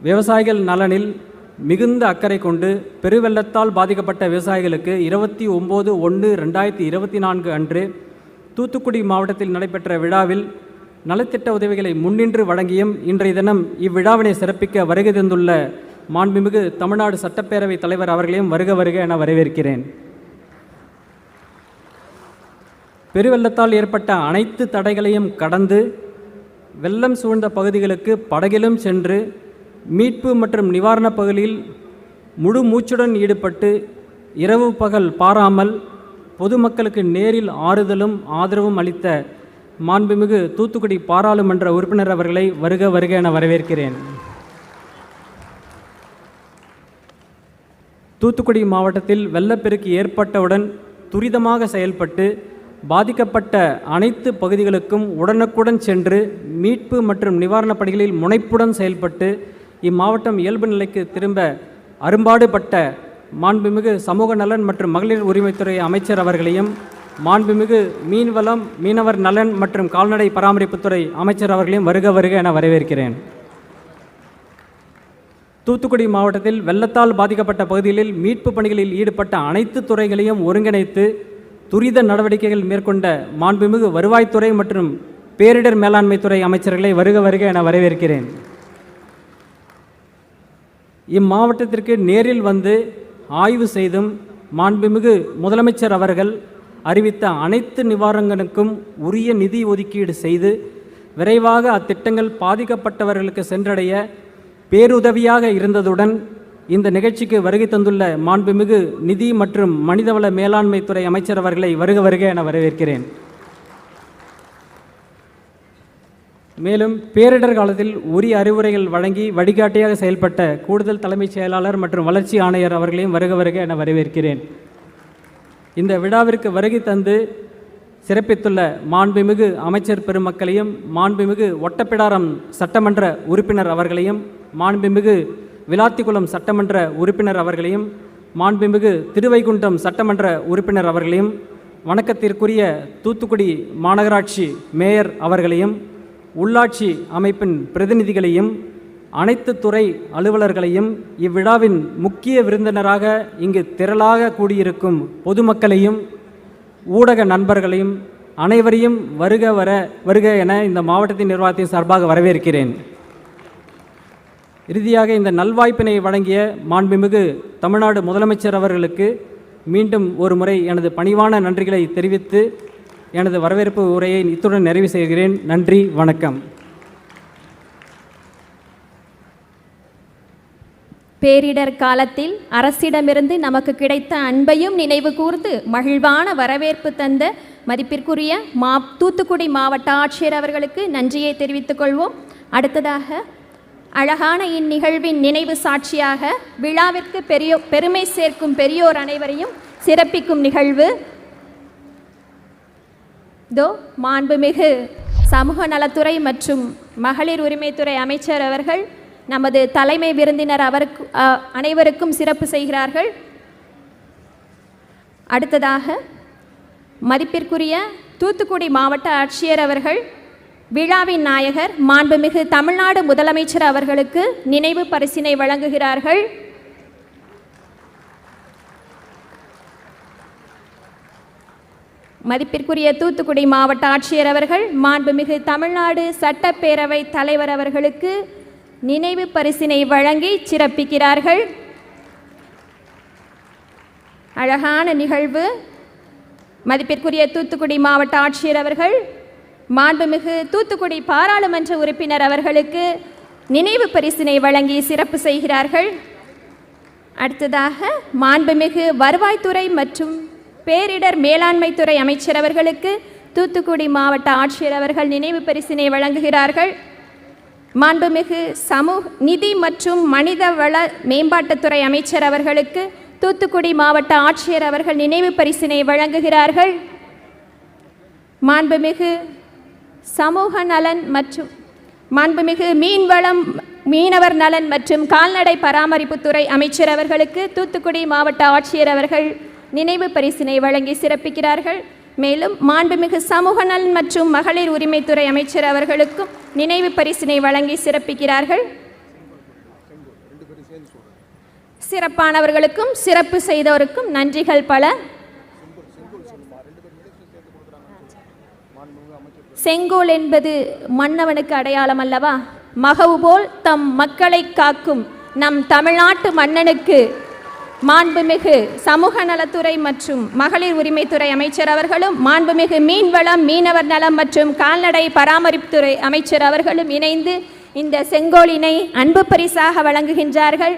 விவசாயிகள் நலனில் மிகுந்த அக்கறை கொண்டு பெருவெள்ளத்தால் பாதிக்கப்பட்ட விவசாயிகளுக்கு இருபத்தி ஒம்பது ஒன்று ரெண்டாயிரத்தி இருபத்தி நான்கு அன்று தூத்துக்குடி மாவட்டத்தில் நடைபெற்ற விழாவில் நலத்திட்ட உதவிகளை முன்னின்று வழங்கியும் இன்றைய தினம் இவ்விழாவினை சிறப்பிக்க வருகை தந்துள்ள மாண்புமிகு தமிழ்நாடு சட்டப்பேரவை தலைவர் அவர்களையும் வருக வருக என வரவேற்கிறேன். பெருவெள்ளத்தால் ஏற்பட்ட அனைத்து தடைகளையும் கடந்து வெள்ளம் சூழ்ந்த பகுதிகளுக்கு படகிலும் சென்று மீட்பு மற்றும் நிவாரணப் பகுதியில் முழு மூச்சுடன் ஈடுபட்டு இரவு பகல் பாராமல் பொதுமக்களுக்கு நேரில் ஆறுதலும் ஆதரவும் அளித்த மாண்புமிகு தூத்துக்குடி பாராளுமன்ற உறுப்பினர் அவர்களை வருக வருக என வரவேற்கிறேன். தூத்துக்குடி மாவட்டத்தில் வெள்ளப்பெருக்கு ஏற்பட்டவுடன் துரிதமாக செயல்பட்டு பாதிக்கப்பட்ட அனைத்து பகுதிகளுக்கும் உடனுக்குடன் சென்று மீட்பு மற்றும் நிவாரணப் பணிகளில் முனைப்புடன் செயல்பட்டு இம்மாவட்டம் இயல்பு நிலைக்கு திரும்ப அரும்பாடுபட்ட மாண்புமிகு சமூக நலன் மற்றும் மகளிர் உரிமைத்துறை அமைச்சர் அவர்களையும் மாண்புமிகு மீன்வளம் மீனவர் நலன் மற்றும் கால்நடை பராமரிப்புத்துறை அமைச்சர் அவர்களையும் வருக வருக என வரவேற்கிறேன். தூத்துக்குடி மாவட்டத்தில் வெள்ளத்தால் பாதிக்கப்பட்ட பகுதிகளில் மீட்பு பணிகளில் ஈடுபட்ட அனைத்து துறைகளையும் ஒருங்கிணைத்து துரித நடவடிக்கைகள் மேற்கொண்ட மாண்புமிகு வருவாய்த்துறை மற்றும் பேரிடர் மேலாண்மைத்துறை அமைச்சர்களை வருக வருக என வரவேற்கிறேன். இம்மாவட்டத்திற்கு நேரில் வந்து ஆய்வு செய்தும் மாண்புமிகு முதலமைச்சர் அவர்கள் அறிவித்த அனைத்து நிவாரணங்களுக்கும் உரிய நிதி ஒதுக்கீடு செய்து விரைவாக அத்திட்டங்கள் பாதிக்கப்பட்டவர்களுக்கு சென்றடைய பேருதவியாக இருந்ததுடன் இந்த நிகழ்ச்சிக்கு வருகை தந்துள்ள மாண்புமிகு நிதி மற்றும் மனிதவள மேலாண்மை துறை அமைச்சர் அவர்களை வருக வருக என வரவேற்கிறேன். மேலும் பேரிடர் காலத்தில் உரிய அறிவுரைகள் வழங்கி வழிகாட்டியாக செயல்பட்ட கூடுதல் தலைமைச் செயலாளர் மற்றும் வளர்ச்சி ஆணையர் அவர்களையும் வருக வருக என வரவேற்கிறேன். இந்த விழாவிற்கு வருகை தந்து சிறப்பித்துள்ள மாண்புமிகு அமைச்சர் பெருமக்களையும் மாண்புமிகு ஒட்டப்பிடாரம் சட்டமன்ற உறுப்பினர் அவர்களையும் மாண்புமிகு விளாத்திக்குளம் சட்டமன்ற உறுப்பினர் அவர்களையும் மாண்புமிகு திருவைகுண்டம் சட்டமன்ற உறுப்பினர் அவர்களையும் வணக்கத்திற்குரிய தூத்துக்குடி மாநகராட்சி மேயர் அவர்களையும் உள்ளாட்சி அமைப்பின் பிரதிநிதிகளையும் அனைத்து துறை அலுவலர்களையும் இவ்விழாவின் முக்கிய விருந்தினராக இங்கு திரளாக கூடியிருக்கும் பொதுமக்களையும் ஊடக நண்பர்களையும் அனைவரையும் வருக வர வருக என இந்த மாவட்டத்தின் நிர்வாகத்தின் சார்பாக வரவேற்கிறேன். இறுதியாக இந்த நல்வாய்ப்பினை வழங்கிய மாண்புமிகு தமிழ்நாடு முதலமைச்சர் அவர்களுக்கு மீண்டும் ஒரு முறை எனது பணிவான நன்றிகளை தெரிவித்து எனது வரவேற்பு உரையை இத்துடன் நிறைவு செய்கிறேன். நன்றி வணக்கம். பேரிடர் காலத்தில் அரசிடமிருந்து நமக்கு கிடைத்த அன்பையும் நினைவு கூர்ந்து மகிழ்வான வரவேற்பு தந்த மதிப்பிற்குரிய மா தூத்துக்குடி மாவட்ட ஆட்சியர் அவர்களுக்கு நன்றியை தெரிவித்துக் கொள்வோம். அடுத்ததாக அழகான இந்நிகழ்வின் நினைவு சாட்சியாக விழாவிற்கு பெரியோ பெருமை சேர்க்கும் பெரியோர் அனைவரையும் சிறப்பிக்கும் நிகழ்வு தோ மாண்புமிகு சமூக நலத்துறை மற்றும் மகளிர் உரிமைத்துறை அமைச்சர் அவர்கள் நமது தலைமை விருந்தினர் அவருக்கு அனைவருக்கும் சிறப்பு செய்கிறார்கள். அடுத்ததாக மதிப்பிற்குரிய தூத்துக்குடி மாவட்ட ஆட்சியர் அவர்கள் விழாவின் நாயகர் மாண்புமிகு தமிழ்நாடு முதலமைச்சர் அவர்களுக்கு நினைவு பரிசினை வழங்குகிறார்கள். மதிப்பிற்குரிய தூத்துக்குடி மாவட்ட ஆட்சியர் அவர்கள் மாண்புமிகு தமிழ்நாடு சட்டப்பேரவை தலைவர் அவர்களுக்கு நினைவு பரிசினை வழங்கி சிறப்பிக்கிறார்கள். அழகான நிகழ்வு. மதிப்பிற்குரிய தூத்துக்குடி மாவட்ட ஆட்சியர் அவர்கள் மாண்புமிகு தூத்துக்குடி பாராளுமன்ற உறுப்பினர் அவர்களுக்கு நினைவு பரிசினை வழங்கி சிறப்பு செய்கிறார்கள். அடுத்ததாக மாண்புமிகு வருவாய்த்துறை மற்றும் பேரிடர் மேலாண்மைத்துறை அமைச்சர் அவர்களுக்கு தூத்துக்குடி மாவட்ட ஆட்சியர் அவர்கள் நினைவு பரிசினை வழங்குகிறார்கள். மாண்புமிகு சமூக நிதி மற்றும் மனித வள மேம்பாட்டுத்துறை அமைச்சர் அவர்களுக்கு தூத்துக்குடி மாவட்ட ஆட்சியர் அவர்கள் நினைவு பரிசினை வழங்குகிறார்கள். மாண்புமிகு சமூக நலன் மற்றும் மாண்புமிகு மீன்வளம் மீனவர் நலன் மற்றும் கால்நடை பராமரிப்புத்துறை அமைச்சர் அவர்களுக்கு தூத்துக்குடி மாவட்ட ஆட்சியர் அவர்கள் நினைவு பரிசினை வழங்கி சிறப்பிக்கிறார்கள். மேலும் மாண்புமிகு சமூக நலன் மற்றும் மகளிர் உரிமைத்துறை அமைச்சர் அவர்களுக்கும் நினைவு பரிசினை வழங்கி சிறப்பிக்கிறார்கள். சிறப்பானவர்களுக்கும் சிறப்பு செய்தவருக்கும் நன்றிகள் பல. செங்கோல் என்பது மன்னவனுக்கு அடையாளம் அல்லவா? மகவு போல் தம் மக்களை காக்கும் நம் தமிழ்நாட்டு மன்னனுக்கு மாண்புமிகு சமூக நலத்துறை மற்றும் மகளிர் உரிமைத்துறை அமைச்சர் அவர்களும் மாண்புமிகு மீன்வளம் மீனவர் நலம் மற்றும் கால்நடை பராமரிப்புத்துறை அமைச்சர் அவர்களும் இணைந்து இந்த செங்கோலினை அன்பு பரிசாக வழங்குகின்றார்கள்.